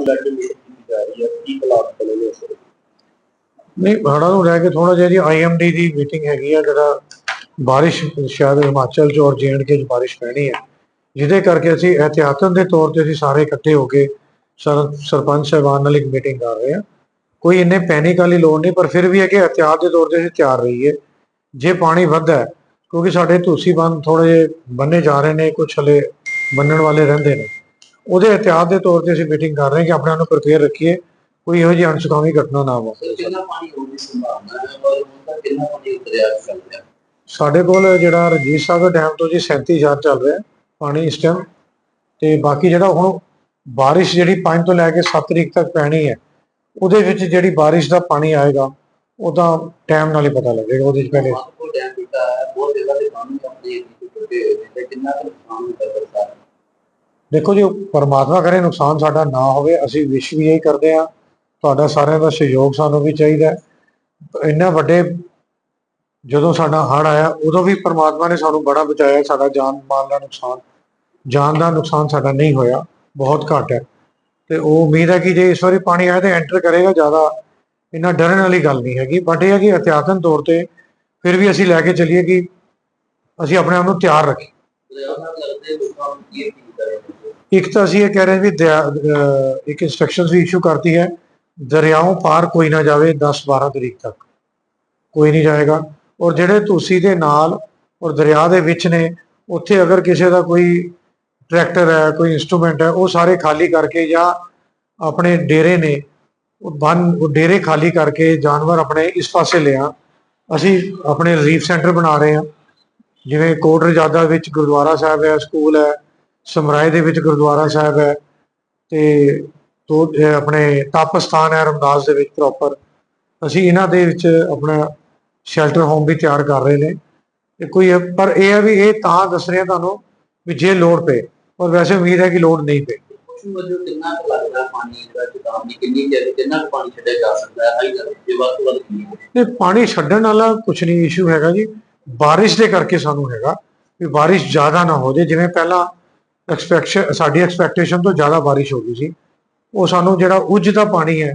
ਨੂੰ ਲੈ ਕੇ ਮੀਟਿੰਗ ਕੀਤੀ ਜਾ ਰਹੀ ਹੈ, ਕੀ ਹਾਲਾਤ ਬਣੇ ਨੇ ਇਸ ਵੇਲੇ? ਨਹੀਂ, ਹੜ੍ਹਾਂ ਨੂੰ ਲੈ ਕੇ ਥੋੜਾ ਜਿਹਾ ਜੀ ਆਈਐਮਡੀ ਦੀ ਮੀਟਿੰਗ ਹੈਗੀ ਆ, ਜਿਹੜਾ ਬਾਰਿਸ਼ ਸ਼ਾਇਦ ਹਿਮਾਚਲ ਚ ਔਰ ਜੀਐਂਡਕੇ ਚ ਬਾਰਿਸ਼ ਪੈਣੀ ਹੈ। ਜਿਹਦੇ ਕਰਕੇ ਅਸੀਂ ਇਹਤਿਆਤਨ ਦੇ ਤੌਰ ਤੇ ਅਸੀਂ ਸਾਰੇ ਇਕੱਠੇ ਹੋ ਕੇ ਸਰਪੰਚ ਸਾਹਿਬਾਨ ਨਾਲ ਇੱਕ ਮੀਟਿੰਗ ਕਰ ਰਹੇ ਹਾਂ। ਕੋਈ ਇੰਨੇ ਪੈਨਿਕ ਵਾਲੀ ਲੋੜ ਨਹੀਂ, ਪਰ ਫਿਰ ਵੀ ਹੈ ਕਿ ਇਹਤਿਆਤ ਦੇ ਤੌਰ ਤੇ ਅਸੀਂ ਤਿਆਰ ਰਹੀਏ। ਜੇ ਪਾਣੀ ਵੱਧਦਾ ਕਿਉਂਕਿ ਸਾਡੇ ਤੁਸੀਂ ਬੰਨ ਥੋੜੇ ਬੰਨੇ ਜਾ ਰਹੇ ਨੇ ਕੁਝ ਹਲੇ ਬੰਨਣ ਵਾਲੇ ਰਹਿੰਦੇ ਨੇ। ਉਹਦੇ ਇਹਤਿਆਤ ਦੇ ਤੌਰ ਤੇ ਅਸੀਂ ਮੀਟਿੰਗ ਕਰ ਰਹੇ ਕਿ ਆਪਣੇ ਆਪ ਨੂੰ ਪ੍ਰਪੇਅਰ ਰੱਖੀਏ ਕੋਈ ਇਹੋ ਜਿਹੀ ਅਣਸੁਖਾਵੀ ਘਟਨਾ ਨਾ ਵਾਪਰੇ ਸਰ ਕਿੰਨਾ ਪਾਣੀ ਹੋਣ ਦੀ ਸੰਭਾਵਨਾ ਹੈ ਔਰ ਹੁਣ ਤੱਕ ਕਿੰਨਾ ਪਾਣੀ ਉਤਰਿਆ ਚੱਲ ਰਿਹਾ ਸਾਡੇ ਕੋਲ ਜਿਹੜਾ ਰਜੀਤ ਸਾਗਰ ਡੈਮ ਤੋਂ ਜੀ 37000 ਚੱਲ ਰਿਹਾ ਪਾਣੀ ਇਸ ਟਾਈਮ ਤੇ ਬਾਕੀ ਜਿਹੜਾ ਹੁਣ ਬਾਰਿਸ਼ ਜਿਹੜੀ 5 ਤੋਂ ਲੈ ਕੇ 7 ਤਰੀਕ ਤੱਕ ਪੈਣੀ ਹੈ ਉਹਦੇ ਵਿੱਚ ਜਿਹੜੀ ਬਾਰਿਸ਼ ਦਾ ਪਾਣੀ ਆਏਗਾ ਉਹਦਾ ਟਾਈਮ ਨਾਲ ਹੀ ਪਤਾ ਲੱਗੇਗਾ ਉਹਦੇ ਵਿੱਚ ਪਹਿਲੇ। ਬਹੁਤ ਪਾਣੀ ਆਪਣੇ ਕਿੰਨਾ ਕੁ ਨੁਕਸਾਨ? ਦੇਖੋ ਜੀ ਪਰਮਾਤਮਾ ਕਰੇ ਨੁਕਸਾਨ ਸਾਡਾ ਨਾ ਹੋਵੇ, ਅਸੀਂ ਵਿਸ਼ ਵੀ ਇਹ ਕਰਦੇ ਆ ਤੁਹਾਡਾ ਸਾਰਿਆਂ ਦਾ ਸਹਿਯੋਗ ਸਾਨੂੰ ਵੀ ਚਾਹੀਦਾ ਇੰਨਾ ਵੱਡੇ ਜਦੋਂ ਸਾਡਾ ਹੜ੍ਹ ਆਇਆ, ਉਦੋਂ ਵੀ ਪਰਮਾਤਮਾ ਨੇ ਸਾਨੂੰ ਬੜਾ ਬਚਾਇਆ, ਸਾਡਾ ਜਾਨ ਮਾਲ ਦਾ ਨੁਕਸਾਨ, ਜਾਨ ਦਾ ਨੁਕਸਾਨ ਸਾਡਾ ਨਹੀਂ ਹੋਇਆ, ਬਹੁਤ ਘੱਟ ਹੈ। ਤੇ ਉਹ ਉਮੀਦ ਹੈ ਕਿ ਜੇ ਇਸ ਵਾਰੀ ਪਾਣੀ ਆਇਆ ਤੇ ਐਂਟਰ ਕਰੇਗਾ ਜ਼ਿਆਦਾ, ਇੰਨਾ ਡਰਨ ਵਾਲੀ ਗੱਲ ਨਹੀਂ ਹੈਗੀ। ਬਟ ਇਹ ਹੈ ਕਿ ਇhtiyatan ਤੌਰ ਤੇ ਫਿਰ ਵੀ ਅਸੀਂ ਲੈ ਕੇ ਚੱਲੀਏ ਕਿ ਅਸੀਂ ਆਪਣੇ ਆਪ ਨੂੰ ਤਿਆਰ ਰੱਖੀਏ। ਇੱਕ ਤਾਂ ਅਸੀਂ ਇਹ ਕਹਿ ਰਹੇ ਹਾਂ ਵੀ ਇੱਕ ਇਨਸਟਰਕਸ਼ਨਸ ਵੀ ਇਸ਼ੂ ਕਰਤੀ ਹੈ, ਦਰਿਆਓਂ ਪਾਰ ਕੋਈ ਨਾ ਜਾਵੇ 10 12 ਤਰੀਕ ਤੱਕ। ਕੋਈ ਨਹੀਂ ਜਾਏਗਾ। ਔਰ ਜਿਹੜੇ ਤੁਸੀਂ ਦੇ ਨਾਲ ਔਰ ਦਰਿਆ ਦੇ ਵਿੱਚ ਨੇ, ਉੱਥੇ ਅਗਰ ਕਿਸੇ ਦਾ ਕੋਈ ਟਰੈਕਟਰ ਹੈ, ਕੋਈ ਇਨਸਟਰੂਮੈਂਟ ਹੈ, ਉਹ ਸਾਰੇ ਖਾਲੀ ਕਰਕੇ ਜਾਂ ਆਪਣੇ ਡੇਰੇ ਨੇ, ਉਹ ਬੰਨ, ਉਹ ਡੇਰੇ ਖਾਲੀ ਕਰਕੇ ਜਾਨਵਰ ਆਪਣੇ ਇਸ ਪਾਸੇ ਲਿਆ। ਅਸੀਂ ਆਪਣੇ ਰਿਲੀਫ ਸੈਂਟਰ ਬਣਾ ਰਹੇ ਹਾਂ। ਜਿਵੇਂ ਕੋਟ ਰਜਾਦਾ ਵਿੱਚ ਗੁਰਦੁਆਰਾ ਸਾਹਿਬ ਹੈ ਸਕੂਲ ਹੈ ਸਮਰਾਏ ਦੇ ਵਿੱਚ ਗੁਰਦੁਆਰਾ ਸਾਹਿਬ ਹੈ ਤੇ ਤੋਂ ਆਪਣੇ ਤਪ ਸਥਾਨ ਹੈ ਰਮਦਾਸ ਦੇ ਵਿੱਚ ਪ੍ਰੋਪਰ ਅਸੀਂ ਇਹਨਾਂ ਦੇ ਵਿੱਚ ਆਪਣਾ ਸ਼ੈਲਟਰ ਹੋਮ ਵੀ ਤਿਆਰ ਕਰ ਰਹੇ ਨੇ। ਤੇ ਕੋਈ ਪਰ ਇਹ ਹੈ ਵੀ ਇਹ ਤਾਂ ਦੱਸ ਰਿਹਾ ਤੁਹਾਨੂੰ ਵੀ ਜੇ ਲੋੜ ਪਏ ਔਰ ਵੈਸੇ ਉਮੀਦ ਹੈ ਕਿ ਲੋੜ ਨਹੀਂ ਪਏ। ਕੁਝ ਵਜੋਂ ਕਿੰਨਾ ਕੁ ਲੱਗਦਾ ਪਾਣੀ ਜਿਹੜਾ ਚੇਤਾਵਨੀ ਕਿੰਨੀ ਦੇਰ ਕਿੰਨਾ ਕੁ ਪਾਣੀ ਛੱਡਿਆ ਜਾ ਸਕਦਾ ਹੈ? ਆਈ ਗੱਲ ਜੇ ਵੱਧ ਤੋਂ ਵੱਧ ਕਿੰਨੀ ਹੋਵੇ। ਤੇ ਪਾਣੀ ਛੱਡਣ ਵਾਲਾ ਕੁਝ ਨਹੀਂ ਇਸ਼ੂ ਹੈਗਾ ਜੀ। ਬਾਰਿਸ਼ ਦੇ ਕਰਕੇ ਸਾਨੂੰ ਹੈਗਾ ਵੀ ਬਾਰਿਸ਼ ਜ਼ਿਆਦਾ ਨਾ ਹੋ ਜਾਏ। ਜਿਵੇਂ ਪਹਿਲਾਂ ਐਕਸਪੈਕਸ਼ਨ ਸਾਡੀ ਐਕਸਪੈਕਟੇਸ਼ਨ ਤੋਂ ਜ਼ਿਆਦਾ ਬਾਰਿਸ਼ ਹੋ ਗਈ ਸੀ। ਉਹ ਸਾਨੂੰ ਜਿਹੜਾ ਉੱਜ ਦਾ ਪਾਣੀ ਹੈ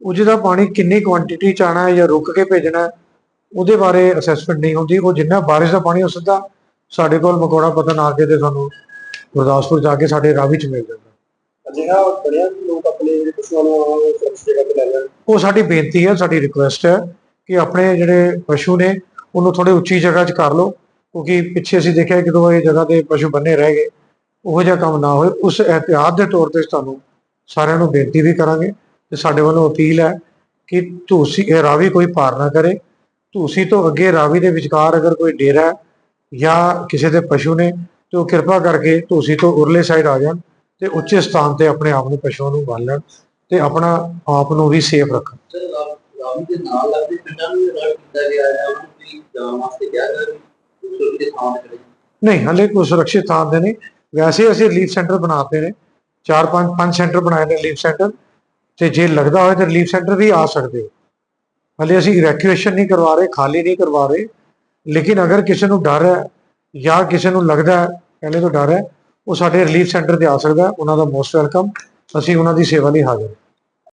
ਉੱਜ ਦਾ ਪਾਣੀ ਕਿੰਨੀ ਕੁਆਂਟੀਟੀ ਚ ਆਣਾ ਹੈ ਜਾਂ ਰੁਕ ਕੇ ਭੇਜਣਾ ਹੈ ਉਹਦੇ ਬਾਰੇ ਅਸੈਸਮੈਂਟ ਨਹੀਂ ਹੁੰਦੀ। ਉਹ ਜਿੰਨਾ ਬਾਰਿਸ਼ ਦਾ ਪਾਣੀ ਉਹ ਸਿੱਧਾ ਸਾਡੇ ਕੋਲ ਮਕੌੜਾ ਪਤਨ ਆ ਕੇ ਤੇ ਸਾਨੂੰ ਗੁਰਦਾਸਪੁਰ ਜਾ ਕੇ ਸਾਡੇ ਰਾਵੀ ਚ ਮਿਲ ਜਾਂਦਾ। ਅਜਿਹਾ ਬਣਿਆ ਕਿ ਲੋਕ ਆਪਣੇ ਜਿਹੜੇ ਪਸ਼ੂਆਂ ਨੂੰ ਸੁਰੱਖਿਅਤ ਜਗ੍ਹਾ ਤੇ ਲੈ ਜਾਣ ਉਹ ਸਾਡੀ ਬੇਨਤੀ ਹੈ ਸਾਡੀ ਰਿਕੁਐਸਟ ਹੈ ਕਿ ਆਪਣੇ ਜਿਹੜੇ ਪਸ਼ੂ ਨੇ ਉਹਨੂੰ ਥੋੜੇ ਉੱਚੀ ਜਗ੍ਹਾ 'ਚ ਕਰ ਲਓ, ਕਿਉਂਕਿ ਪਿੱਛੇ ਅਸੀਂ ਦੇਖਿਆ ਕਿ ਦੋ ਇਹ ਜਗ੍ਹਾ ਤੇ ਪਸ਼ੂ ਬੰਨੇ ਰਹਿ ਗਏ, ਉਹ ਜਿਹਾ ਕੰਮ ਨਾ ਹੋਏ, ਉਸ ਇਹਤਿਆਤ ਦੇ ਤੌਰ ਤੇ ਤੁਹਾਨੂੰ ਸਾਰਿਆਂ ਨੂੰ ਬੇਨਤੀ ਵੀ ਕਰਾਂਗੇ ਤੇ ਸਾਡੇ ਵੱਲੋਂ ਅਪੀਲ ਹੈ ਕਿ ਤੁਸੀਂ, ਇਹ ਰਾਵੀ ਕੋਈ ਪਾਰ ਨਾ ਕਰੇ, ਤੁਸੀਂ ਤੋਂ ਅੱਗੇ ਰਾਵੀ ਦੇ ਵਿਚਕਾਰ ਅਗਰ ਕੋਈ ਡੇਰਾ ਜਾਂ ਕਿਸੇ ਦੇ ਪਸ਼ੂ ਨੇ, ਤੇ ਉਹ ਕਿਰਪਾ ਕਰਕੇ ਤੁਸੀਂ ਤੋਂ ਉਰਲੇ ਸਾਈਡ ਆ ਜਾਣ ਤੇ ਉੱਚੇ ਸਥਾਨ ਤੇ ਆਪਣੇ ਆਪ ਨੂੰ ਪਸ਼ੂਆਂ ਨੂੰ ਬੰਨ ਲੈਣ ਤੇ ਆਪਣਾ ਆਪ ਨੂੰ ਵੀ ਸੇਫ ਰੱਖਣ। ਸਰ ਦੇ ਨਾਲ ਲੱਗਦੇ ਪਿੰਡਾਂ ਨੂੰ ਅਲਰਟ ਕੀਤਾ ਗਿਆ ਹੈ, ਉਹਨਾਂ ਨੂੰ ਜਾਣ ਵਾਸਤੇ ਕਿਹਾ ਗਿਆ ਸੁਰੱਖਿਅਤ ਥਾਂ ਤੇ ਨਹੀਂ, ਹਲੇ ਕੋਈ ਸੁਰੱਖਿਅਤ ਥਾਂ ਤੇ ਨਹੀਂ। ਵੈਸੇ ਅਸੀਂ ਰਿਲੀਫ ਸੈਂਟਰ ਬਣਾਤੇ ਨੇ। ਚਾਰ ਪੰਜ ਪੰਜ ਸੈਂਟਰ ਬਣਾਏ ਨੇ ਰਿਲੀਫ ਸੈਂਟਰ ਤੇ ਜੇ ਲੱਗਦਾ ਹੋਵੇ ਤਾਂ ਰਿਲੀਫ ਸੈਂਟਰ ਵੀ ਆ ਸਕਦੇ। ਹੋ ਹਲੇ ਅਸੀਂ ਇਵੈਕੂਏਸ਼ਨ ਨਹੀਂ ਕਰਵਾ ਰਹੇ, ਖਾਲੀ ਨਹੀਂ ਕਰਵਾ ਰਹੇ। ਲੇਕਿਨ ਅਗਰ ਕਿਸੇ ਨੂੰ ਡਰ ਹੈ ਜਾਂ ਕਿਸੇ ਨੂੰ ਲੱਗਦਾ ਹੈ, ਪਹਿਲੇ ਤੋਂ ਡਰ ਹੈ, ਉਹ ਸਾਡੇ ਰਿਲੀਫ ਸੈਂਟਰ ਤੇ ਆ ਸਕਦਾ ਉਹਨਾਂ ਦਾ ਮੋਸਟ ਵੈਲਕਮ ਅਸੀਂ ਉਹਨਾਂ ਦੀ ਸੇਵਾ ਲਈ ਹਾਜ਼ਰ ਹਾਂ।